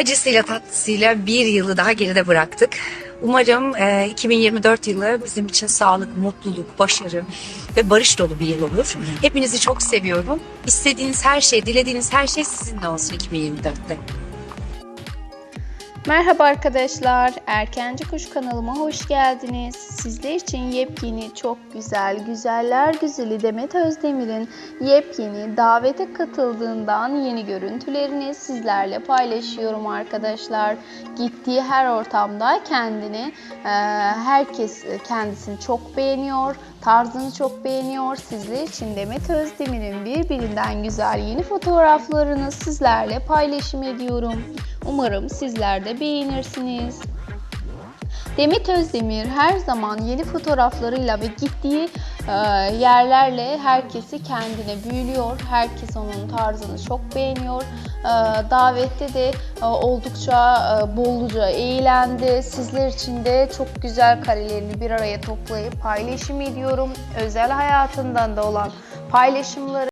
Acısıyla tatlısıyla bir yılı daha geride bıraktık. Umarım e, 2024 yılı bizim için sağlık, mutluluk, başarı ve barış dolu bir yıl olur. Hepinizi çok seviyorum. İstediğiniz her şey, dilediğiniz her şey sizinle olsun 2024'te. Merhaba arkadaşlar, Erkenci Kuş kanalıma hoş geldiniz. Sizler için yepyeni, çok güzel, güzeller güzeli Demet Özdemir'in yepyeni davete katıldığından yeni görüntülerini sizlerle paylaşıyorum arkadaşlar. Gittiği her ortamda kendini, herkes kendisini çok beğeniyor, tarzını çok beğeniyor. Sizler için Demet Özdemir'in birbirinden güzel yeni fotoğraflarını sizlerle paylaşım ediyorum. Umarım sizler de beğenirsiniz. Demet Özdemir her zaman yeni fotoğraflarıyla ve gittiği yerlerle herkesi kendine büyülüyor. Herkes onun tarzını çok beğeniyor. E, davette de e, oldukça e, bolluca eğlendi. Sizler için de çok güzel karelerini bir araya toplayıp paylaşım ediyorum. Özel hayatından da olan paylaşımları